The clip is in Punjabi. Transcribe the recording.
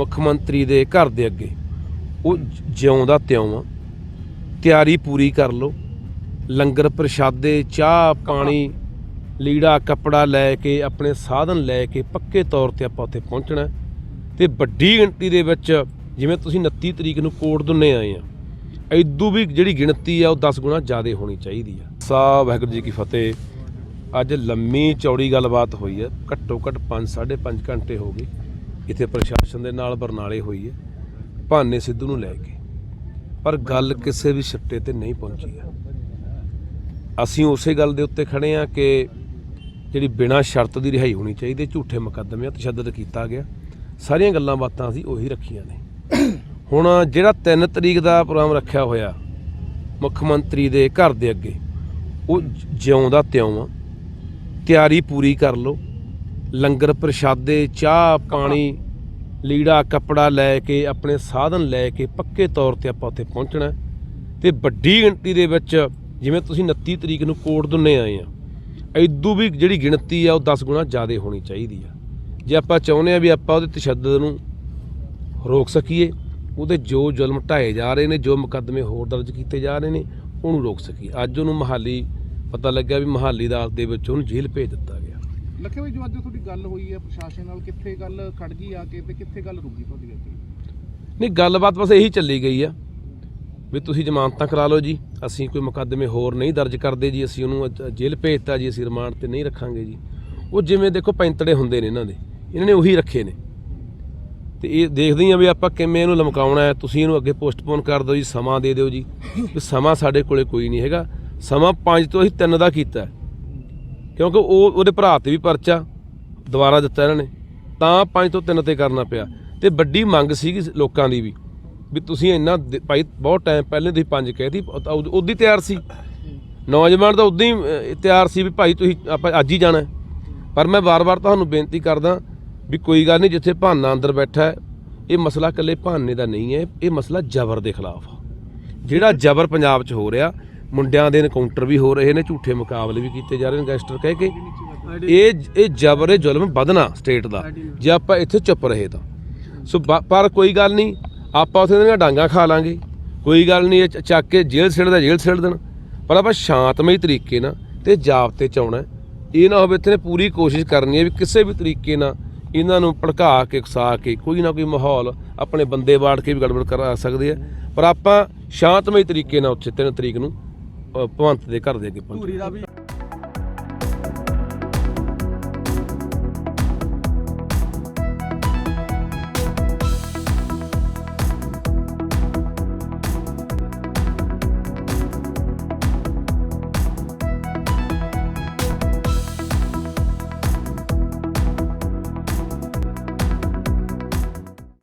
ਮੁੱਖ ਮੰਤਰੀ ਦੇ ਘਰ ਦੇ ਅੱਗੇ। ਉਹ ਜਿਉਂਦਾ ਤਿਉਂ ਆ। ਤਿਆਰੀ ਪੂਰੀ ਕਰ ਲਓ। ਲੰਗਰ ਪ੍ਰਸ਼ਾਦੇ, ਚਾਹ, ਪਾਣੀ, ਲੀੜਾ, ਕੱਪੜਾ ਲੈ ਕੇ, ਆਪਣੇ ਸਾਧਨ ਲੈ ਕੇ ਪੱਕੇ ਤੌਰ ਤੇ ਆਪਾਂ ਉੱਥੇ ਪਹੁੰਚਣਾ ਹੈ। ਤੇ ਵੱਡੀ ਗਿਣਤੀ ਦੇ ਵਿੱਚ ਜਿਵੇਂ ਤੁਸੀਂ 29 ਤਰੀਕ ਨੂੰ ਕੋਟ ਦੁੰਨੇ ਆਏ ਆ, ਐਦੂ ਵੀ ਜਿਹੜੀ ਗਿਣਤੀ ਆ ਉਹ 10 ਗੁਣਾ ਜ਼ਿਆਦਾ ਹੋਣੀ ਚਾਹੀਦੀ ਆ। ਸਾਹਿਬ ਵਾਹਿਗੁਰੂ ਜੀ ਕੀ ਫਤਿਹ। ਅੱਜ ਲੰਮੀ ਚੌੜੀ ਗੱਲਬਾਤ ਹੋਈ ਹੈ ਘੱਟੋ ਘੱਟ 5 5.5 ਘੰਟੇ ਹੋ ਗਏ। ਇੱਥੇ ਪ੍ਰਸ਼ਾਸਨ ਦੇ ਨਾਲ ਬਰਨਾਲੇ ਹੋਈ ਹੈ, ਭਾਨੇ ਸਿੱਧੂ ਨੂੰ ਲੈ ਕੇ। ਪਰ ਗੱਲ ਕਿਸੇ ਵੀ ਸਿੱਟੇ ਤੇ ਨਹੀਂ ਪਹੁੰਚੀ ਹੈ। ਅਸੀਂ ਉਸੇ ਗੱਲ ਦੇ ਉੱਤੇ ਖੜੇ ਆ ਕਿ ਜਿਹੜੀ ਬਿਨਾਂ ਸ਼ਰਤ ਦੀ ਰਿਹਾਈ ਹੋਣੀ ਚਾਹੀਦੀ, ਝੂਠੇ ਮੁਕੱਦਮੇ ਤਸ਼ੱਦਦ ਕੀਤਾ ਗਿਆ। ਸਾਰੀਆਂ ਗੱਲਾਂ ਬਾਤਾਂ ਅਸੀਂ ਉਹੀ ਰੱਖੀਆਂ ਨੇ। ਹੁਣ ਜਿਹੜਾ 3 ਤਰੀਕ ਦਾ ਪ੍ਰੋਗਰਾਮ ਰੱਖਿਆ ਹੋਇਆ, ਮੁੱਖ ਮੰਤਰੀ ਦੇ ਘਰ ਦੇ ਅੱਗੇ, ਉਹ ਜਿਉਂ ਦਾ ਤਿਉਂ ਆ। ਤਿਆਰੀ ਪੂਰੀ ਕਰ ਲਓ। ਲੰਗਰ ਪ੍ਰਸ਼ਾਦੇ, ਚਾਹ, ਪਾਣੀ, ਲੀੜਾ, ਕੱਪੜਾ ਲੈ ਕੇ, ਆਪਣੇ ਸਾਧਨ ਲੈ ਕੇ ਪੱਕੇ ਤੌਰ ਤੇ ਆਪਾਂ ਉੱਥੇ ਪਹੁੰਚਣਾ ਹੈ। ਤੇ ਵੱਡੀ ਗਿਣਤੀ ਦੇ ਵਿੱਚ ਜਿਵੇਂ ਤੁਸੀਂ 29 ਤਰੀਕ ਨੂੰ ਕੋਟ ਦੁੰਨੇ ਆਏ ਆ, ਐਦੂ ਵੀ ਜਿਹੜੀ ਗਿਣਤੀ ਆ ਉਹ 10 ਗੁਣਾ ਜ਼ਿਆਦਾ ਹੋਣੀ ਚਾਹੀਦੀ ਆ। ਜੇ ਆਪਾਂ ਚਾਹੁੰਦੇ ਆ ਵੀ ਆਪਾਂ ਉਹਦੇ ਤਸ਼ੱਦਦ ਨੂੰ ਰੋਕ ਸਕੀਏ, ਉਹਦੇ ਜੋ ਜ਼ੁਲਮ ਢਾਏ ਜਾ ਰਹੇ ਨੇ, ਜੋ ਮੁਕੱਦਮੇ ਹੋਰ ਦਰਜ ਕੀਤੇ ਜਾ ਰਹੇ ਨੇ, ਉਹਨੂੰ ਰੋਕ ਸਕੀਏ। ਅੱਜ ਉਹਨੂੰ ਮਹਾਲੀ ਪਤਾ ਲੱਗਿਆ ਵੀ ਮਹਾਲੀ ਅਦਾਲਤ ਦੇ ਵਿੱਚ ਉਹਨੂੰ ਜੇਲ੍ਹ ਭੇਜ ਦਿੱਤਾ ਲੱਖੇ ਭਾਈ ਜੋ ਅੱਜ ਤੁਹਾਡੀ ਗੱਲ ਹੋਈ ਹੈ ਪ੍ਰਸ਼ਾਸਨ ਨਾਲ, ਕਿੱਥੇ ਗੱਲ ਖੜ ਗਈ ਆ ਕੇ ਤੇ ਕਿੱਥੇ ਗੱਲ ਰੁਕੀ ਤੁਹਾਡੀ ਅੱਜ ਨਹੀਂ, ਗੱਲਬਾਤ ਬਸ ਇਹੀ ਚੱਲੀ ਗਈ ਆ ਵੀ ਤੁਸੀਂ ਜ਼ਮਾਨਤਾਂ ਕਰਾ ਲਓ ਜੀ। ਅਸੀਂ ਕੋਈ ਮੁਕੱਦਮੇ ਹੋਰ ਨਹੀਂ ਦਰਜ ਕਰਦੇ ਜੀ। ਅਸੀਂ ਉਹਨੂੰ ਅੱਜ ਜੇਲ੍ਹ ਭੇਜਤਾ ਜੀ। ਅਸੀਂ ਰਿਮਾਂਡ ਤੇ ਨਹੀਂ ਰੱਖਾਂਗੇ ਜੀ। ਉਹ ਜਿਵੇਂ ਦੇਖੋ ਪੈਂਤੜੇ ਹੁੰਦੇ ਨੇ ਇਹਨਾਂ ਦੇ। ਇਹਨਾਂ ਨੇ ਉਹੀ ਰੱਖੇ ਨੇ। ਤੇ ਇਹ ਦੇਖਦੇ ਹਾਂ ਵੀ ਆਪਾਂ ਕਿਵੇਂ ਇਹਨੂੰ ਲਮਕਾਉਣਾ ਹੈ। ਤੁਸੀਂ ਇਹਨੂੰ ਅੱਗੇ ਪੋਸਟਪੋਨ ਕਰ ਦਿਓ ਜੀ। ਸਮਾਂ ਦੇ ਦਿਓ ਜੀ। ਵੀ ਸਮਾਂ ਸਾਡੇ ਕੋਲੇ ਕੋਈ ਨਹੀਂ ਹੈਗਾ। ਸਮਾਂ 5 ਤੋਂ ਅਸੀਂ 3 ਦਾ ਕੀਤਾ। ਕਿਉਂਕਿ ਉਹ ਉਹਦੇ ਭਰਾ ਤੇ ਵੀ ਪਰਚਾ ਦੁਬਾਰਾ ਦਿੱਤਾ ਇਹਨਾਂ ਨੇ। ਤਾਂ ਪੰਜ ਤੋਂ ਤਿੰਨ ਤੇ ਕਰਨਾ ਪਿਆ। ਤੇ ਵੱਡੀ ਮੰਗ ਸੀਗੀ ਲੋਕਾਂ ਦੀ ਵੀ ਵੀ ਤੁਸੀਂ ਇੰਨਾ ਦੇ- ਭਾਈ ਬਹੁਤ ਟਾਈਮ ਪਹਿਲੇ ਤੁਸੀਂ ਪੰਜ ਕਹਿਤੀ ਉਦੋਂ ਤਿਆਰ ਸੀ। ਨੌਜਵਾਨ ਤਾਂ ਉਦੋਂ ਹੀ ਤਿਆਰ ਸੀ ਵੀ ਭਾਈ ਤੁਸੀਂ ਆਪਾਂ ਅੱਜ ਹੀ ਜਾਣਾ। ਪਰ ਮੈਂ ਵਾਰ-ਵਾਰ ਤੁਹਾਨੂੰ ਬੇਨਤੀ ਕਰਦਾ ਵੀ ਕੋਈ ਗੱਲ ਨਹੀਂ, ਜਿੱਥੇ ਭਾਨਾ ਅੰਦਰ ਬੈਠਾ ਹੈ, ਇਹ ਮਸਲਾ ਇਕੱਲੇ ਭਾਨੇ ਦਾ ਨਹੀਂ ਹੈ, ਇਹ ਮਸਲਾ ਜ਼ਬਰ ਦੇ ਖਿਲਾਫ ਆ। ਜਿਹੜਾ ਜ਼ਬਰ ਪੰਜਾਬ 'ਚ ਹੋ ਰਿਹਾ ਮੁੰਡਿਆਂ ਦੇ ਇਨਕਾਊਂਟਰ ਵੀ ਹੋ ਰਹੇ ਨੇ, ਝੂਠੇ ਮੁਕਾਬਲੇ ਵੀ ਕੀਤੇ ਜਾ ਰਹੇ ਨੇ ਗੈਂਗਸਟਰ ਕਹਿ ਕੇ। ਇਹ ਇਹ ਜ਼ਬਰ, ਇਹ ਜ਼ੁਲਮ ਵਧਣਾ ਸਟੇਟ ਦਾ। ਜੇ ਆਪਾਂ ਇੱਥੇ ਚੁੱਪ ਰਹੇ ਤਾਂ। ਸੋ ਬ- ਪਰ ਕੋਈ ਗੱਲ ਨਹੀਂ, ਆਪਾਂ ਉੱਥੇ ਦੀਆਂ ਡਾਂਗਾ ਖਾ ਲਾਂਗੇ। ਕੋਈ ਗੱਲ ਨਹੀਂ, ਇਹ ਚੱਕ ਕੇ ਜੇਲ੍ਹ ਸਿੱਟਦਾ ਜੇਲ੍ਹ ਸਿੱਟ ਦੇਣ। ਪਰ ਆਪਾਂ ਸ਼ਾਂਤਮਈ ਤਰੀਕੇ ਨਾਲ ਤੇ ਜਾਬਤੇ ਚ ਆਉਣਾ। ਇਹ ਨਾ ਹੋਵੇ ਇੱਥੇ ਨੇ ਪੂਰੀ ਕੋਸ਼ਿਸ਼ ਕਰਨੀ ਹੈ ਵੀ ਕਿਸੇ ਵੀ ਤਰੀਕੇ ਨਾਲ ਇਹਨਾਂ ਨੂੰ ਭੜਕਾ ਕੇ ਉਕਸਾ ਕੇ, ਕੋਈ ਨਾ ਕੋਈ ਮਾਹੌਲ ਆਪਣੇ ਬੰਦੇ ਬਾੜ ਕੇ ਵੀ ਗੜਬੜ ਕਰਾ ਸਕਦੇ ਆ। ਪਰ ਆਪਾਂ ਸ਼ਾਂਤਮਈ ਤਰੀਕੇ ਨਾਲ ਉੱਥੇ 3 ਤਰੀਕ ਨੂੰ ਭਵੰਤ ਦੇ ਘਰ ਦੇ ਅੱਗੇ ਪਹੁੰਚਣਾ ਧੂਰੀ ਦਾ ਵੀ